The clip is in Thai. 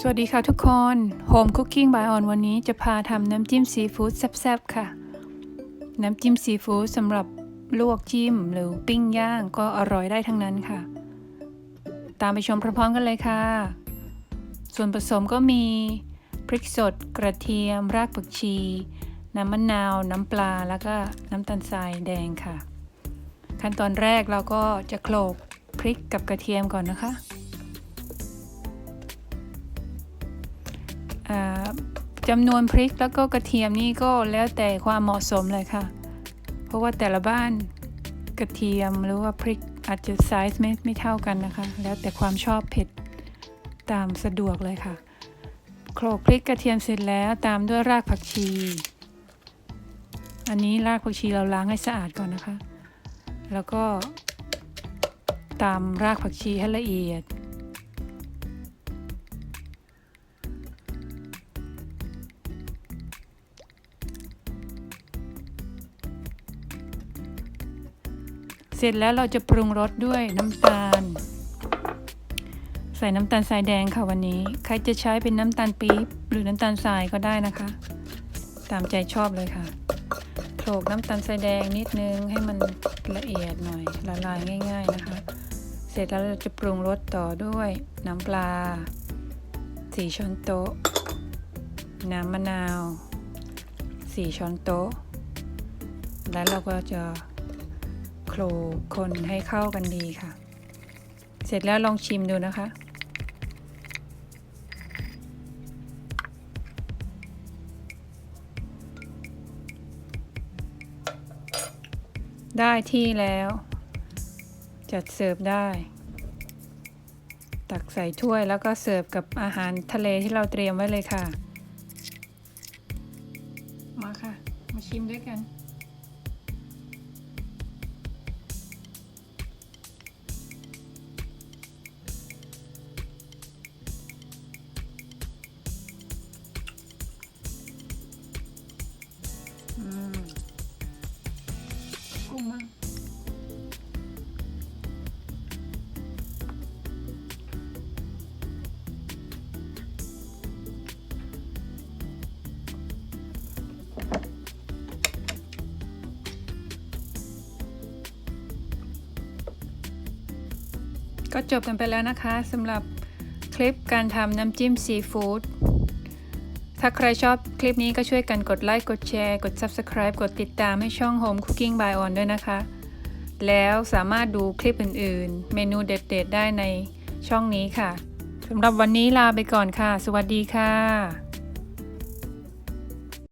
สวัสดีค่ะทุกคน Home Cooking by On วันนี้จะพาทำน้ำจิ้มซีฟู้ดแซ่บๆค่ะ น้ำจิ้มซีฟู้ดสำหรับลวกจิ้มหรือปิ้งย่างก็อร่อยได้ทั้งนั้นค่ะ ตามไปชมพร้อมๆกันเลยค่ะ ส่วนผสมก็มีพริกสด กระเทียม รากผักชี น้ำมะนาว น้ำปลา แล้วก็น้ำตาลทรายแดงค่ะ ขั้นตอนแรกเราก็จะโขลกพริกกับกระเทียมก่อนนะคะ จำนวนพริกแล้วก็กระเทียมนี่ก็แล้วแต่ความเหมาะสมเลยค่ะ เพราะว่าแต่ละบ้านกระเทียมหรือว่าพริกอาจจะไซส์ไม่ไม่เท่ากันนะคะ แล้วแต่ความชอบเผ็ดตามสะดวกเลยค่ะโขลกพริกกระเทียมเสร็จแล้วตามด้วยรากผักชี อันนี้รากผักชีเราล้างให้สะอาดก่อนนะคะ แล้วก็ตามรากผักชีให้ละเอียด เสร็จแล้วเราจะปรุงรสด้วยน้ำตาล ใส่น้ำตาลทรายแดงค่ะวันนี้ ใครจะใช้เป็นน้ำตาลปี๊บหรือน้ำตาลทรายก็ได้นะคะ ตามใจชอบเลยค่ะโขลกน้ำตาลทรายแดงนิดนึงให้มันละเอียดหน่อยละลายง่าย ๆนะคะ เสร็จแล้วเราจะปรุงรสต่อด้วยน้ำปลาสี่ช้อนโต๊ะ น้ำมะนาวสี่ช้อนโต๊ะ แล้วเราก็จะ โขลกคนให้เข้ากันดีค่ะ เสร็จแล้วลองชิมดูนะคะ ได้ที่แล้ว จัดเสิร์ฟได้ ตักใส่ถ้วยแล้วก็เสิร์ฟกับอาหารทะเลที่เราเตรียมไว้เลยค่ะ มาค่ะ มาชิมด้วยกัน อืมกุ้งมั่งก็จบกันไปแล้วนะคะสำหรับคลิปการทำน้ำจิ้มซีฟู้ด ถ้าใครชอบคลิปนี้ก็ช่วยกันกดไลค์ กดแชร์ กด Subscribe กดติดตามให้ช่อง Home Cooking by On ด้วยนะคะ แล้วสามารถดูคลิปอื่นๆ เมนูเด็ดๆ ได้ในช่องนี้ค่ะสำหรับวันนี้ลาไปก่อนค่ะ สวัสดีค่ะ